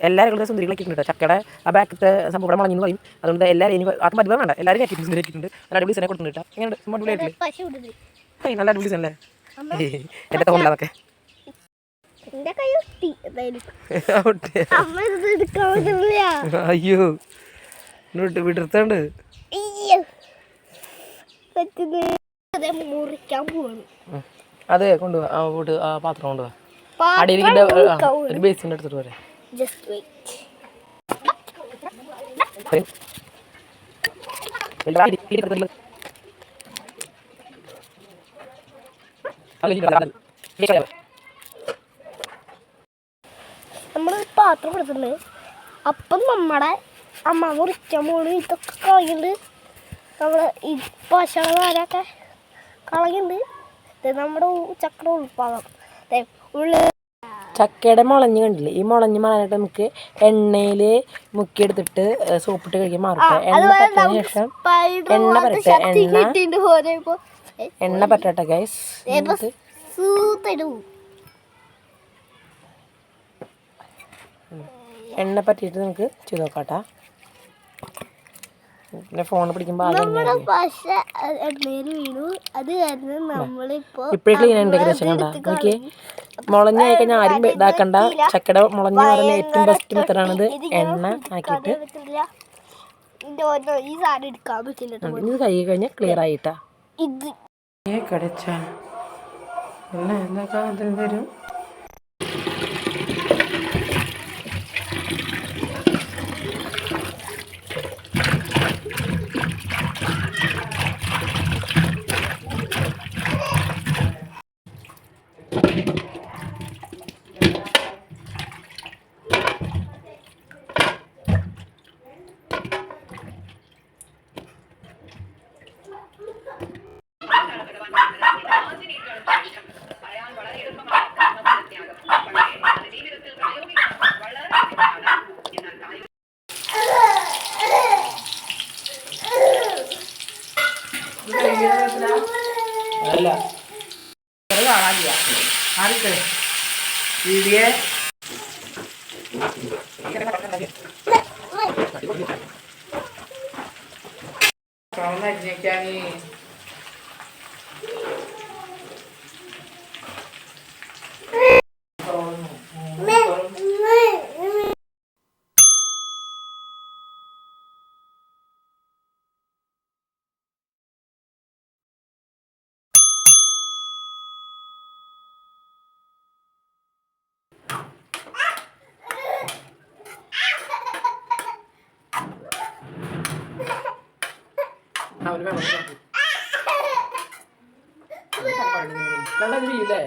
എല്ലാവരും കൂടുതൽ സുന്ദരികളൊക്കെ ഉണ്ട് ചക്കയുടെ ആ ബാക്കത്തെ സംഭവം ഇവിടെ മുളഞ്ഞു പറയും അതുകൊണ്ട് എല്ലാവരും ഇനി ആർക്കും മതി വേണ്ട. എല്ലാവരും കയറ്റി സുന്ദരിയാക്കിയിട്ടുണ്ട് നല്ല അടിപൊളി സനെ കൊടുക്കുന്നുണ്ട് എങ്ങനെ അടിപൊളിയായിട്ടില്ലേ പശു ഇടുന്നത് ഏയ് നല്ല അടിപൊളി സനല്ലേ എന്റെ തോന്നില്ല അതൊക്കെ എന്റെ കൈ ഒട്ടി. എന്തായാലും അമ്മ ഇത് എടുക്കാൻ പറ്റില്ല അയ്യോ ഇങ്ങോട്ട് വിടർത്തണ്ട്. അതെ കൊണ്ടുപോ കൊണ്ടുപോവാ ആ പാത്രം കൊണ്ടുപോവാ ഒരു ബേസിന്റെ എടുത്തിട്ട് പോരെ. ഇല്ല. നമ്മൾ പാത്രം കൊടുത്തിട്ടുണ്ട് അപ്പം നമ്മുടെ അമ്മ മുറിച്ച മോൾ ഇതൊക്കെ കളയുന്നുണ്ട്. നമ്മൾ ഈ പശകളൊക്കെ കളയുന്നുണ്ട്. ഇത് നമ്മുടെ ചക്ര ഉൾപ്പാകം ഉള്ളു ചക്കയുടെ മുളഞ്ഞ് കണ്ടില്ലേ? ഈ മുളഞ്ഞ് മാറാനായിട്ട് നമുക്ക് എണ്ണയിൽ മുക്കിയെടുത്തിട്ട് സോപ്പിട്ട് കഴിക്കാൻ മാറട്ടെ. എണ്ണ പറ്റതിന് ശേഷം എണ്ണ പറ്റട്ടെ എണ്ണ എണ്ണ പറ്റട്ടെ ഗൈസ് എണ്ണ പറ്റിയിട്ട് നമുക്ക് ചെയ്ത് നോക്കാട്ടാ. പിന്നെ ഫോൺ പിടിക്കുമ്പോൾ ആകെ നമ്മുടെ പശ എണ്ണയിൽ വീണു. അത് കാരണം നമ്മളിപ്പോ ഇപ്പോഴേ ക്ലീൻ കണ്ട? നോക്കി മുളഞ്ഞ് ആയി ആരും ഇതാക്കണ്ട. ചക്കട മുളഞ്ഞ പറഞ്ഞ ഏറ്റവും ബെസ്റ്റ് മെത്തഡാണിത് എണ്ണ ആക്കിയിട്ട്. ഈ സാധനം എടുക്കാൻ പറ്റില്ല ഇത് കൈ കഴിഞ്ഞാൽ ക്ലിയർ ആയിട്ടാ. ഇത് കടച്ച. പിന്നെ എന്തൊക്കെ അതിന് തരും അല്ല കാണാനില്ല ആദ്യത്തെ വീഡിയോ അരിഞ്ഞേക്കാനി അവന് വെള്ളം വെള്ളം ഇല്ലേ